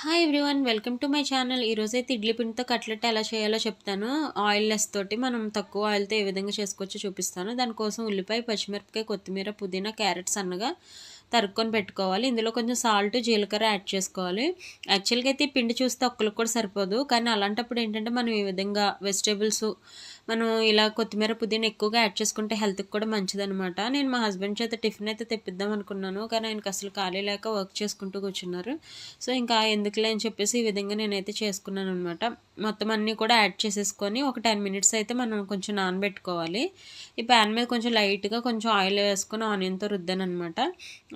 Hi everyone welcome to my channel ఈరోజైతే ఇడ్లీ పిండితో cutlet ఎలా చేయాలో చెప్తాను. ఆయిల్ లెస్ తోటి మనం తక్కువ ఆయిల్తో ఏ విధంగా చేసుకోవచ్చో చూపిస్తాను. దానికోసం ఉల్లిపాయ పచ్చిమిరపకాయ కొత్తిమీర పుదీనా క్యారెట్స్ అన్నగా తరుక్కొని పెట్టుకోవాలి. ఇందులో కొంచెం సాల్ట్ జీలకర్ర యాడ్ చేసుకోవాలి. యాక్చువల్గా అయితే ఈ పిండి చూస్తే ఒక్కరికి కూడా సరిపోదు. కానీ అలాంటప్పుడు ఏంటంటే మనం ఈ విధంగా వెజిటేబుల్స్ మనం ఇలా కొత్తిమీర పుదీనా ఎక్కువగా యాడ్ చేసుకుంటే హెల్త్కి కూడా మంచిదనమాట నేను మా హస్బెండ్ చేత టిఫిన్ అయితే తెప్పిద్దాం అనుకున్నాను. కానీ ఆయనకు అసలు ఖాళీ లేక వర్క్ చేసుకుంటూ కూర్చున్నారు. సో ఇంకా ఎందుకులే అని చెప్పేసి ఈ విధంగా నేనైతే చేసుకున్నాను అనమాట మొత్తం అన్నీ కూడా యాడ్ చేసేసుకొని ఒక టెన్ మినిట్స్ అయితే మనం కొంచెం నానబెట్టుకోవాలి. ఈ ప్యాన్ మీద కొంచెం లైట్గా కొంచెం ఆయిల్ వేసుకొని ఆనియన్తో రుద్దాను అనమాట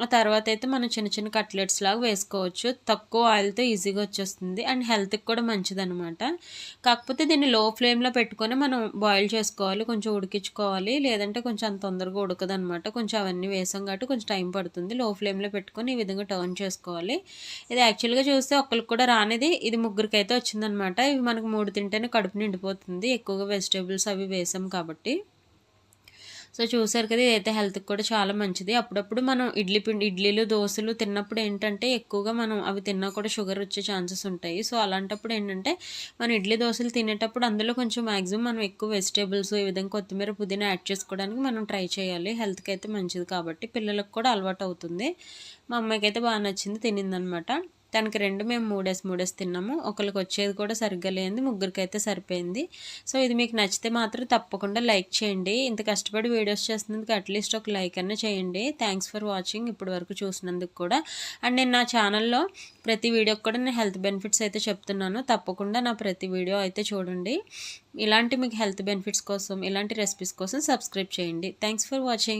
ఆ తర్వాత అయితే మనం చిన్న చిన్న కట్లెట్స్ లాగా వేసుకోవచ్చు. తక్కువ ఆయిల్తో ఈజీగా వచ్చేస్తుంది. అండ్ హెల్త్కి కూడా మంచిదనమాట కాకపోతే దీన్ని లో ఫ్లేమ్లో పెట్టుకొని మనం బాయిల్ చేసుకోవాలి. కొంచెం ఉడికించుకోవాలి. లేదంటే కొంచెం అంత తొందరగా ఉడకదు అనమాట కొంచెం అవన్నీ వేసాం కాబట్టి కొంచెం టైం పడుతుంది. లో ఫ్లేమ్లో పెట్టుకొని ఈ విధంగా టర్న్ చేసుకోవాలి. ఇది యాక్చువల్గా చూస్తే ఒకరికి కూడా రానిది. ఇది ముగ్గురికి అయితే వచ్చిందనమాట ఇవి మనకు మూడు తింటేనే కడుపు నిండిపోతుంది. ఎక్కువగా వెజిటేబుల్స్ అవి వేసాం కాబట్టి. సో చూసారు కదా ఇదైతే హెల్త్కి కూడా చాలా మంచిది. అప్పుడప్పుడు మనం ఇడ్లీ పిండి ఇడ్లీలు దోశలు తిన్నప్పుడు ఏంటంటే ఎక్కువగా మనం అవి తిన్నా కూడా షుగర్ వచ్చే ఛాన్సెస్ ఉంటాయి. సో అలాంటప్పుడు ఏంటంటే మనం ఇడ్లీ దోశలు తినేటప్పుడు అందులో కొంచెం మ్యాక్సిమం మనం ఎక్కువ వెజిటేబుల్స్ ఈ విధంగా కొత్తిమీర పుదీనా యాడ్ చేసుకోవడానికి మనం ట్రై చేయాలి. హెల్త్కి అయితే మంచిది కాబట్టి పిల్లలకు కూడా అలవాటు అవుతుంది. మా అమ్మాయికి అయితే బాగా నచ్చింది తినిందనమాట. దానికి రెండు మేము మూడేసి మూడేసి తిన్నాము. ఒకరికి వచ్చేది కూడా సరిగ్గా లేనిది ముగ్గురికి అయితే సరిపోయింది. సో ఇది మీకు నచ్చితే మాత్రం తప్పకుండా లైక్ చేయండి. ఇంత కష్టపడి వీడియోస్ చేస్తున్నందుకు అట్లీస్ట్ ఒక లైక్ అన్న చేయండి. థ్యాంక్స్ ఫర్ వాచింగ్ ఇప్పటి వరకు చూసినందుకు కూడా. అండ్ నేను నా ఛానల్లో ప్రతి వీడియోకి కూడా నేను హెల్త్ బెనిఫిట్స్ అయితే చెప్తున్నాను. తప్పకుండా నా ప్రతి వీడియో అయితే చూడండి. ఇలాంటి మీకు హెల్త్ బెనిఫిట్స్ కోసం ఇలాంటి రెసిపీస్ కోసం సబ్స్క్రైబ్ చేయండి. Thanks for watching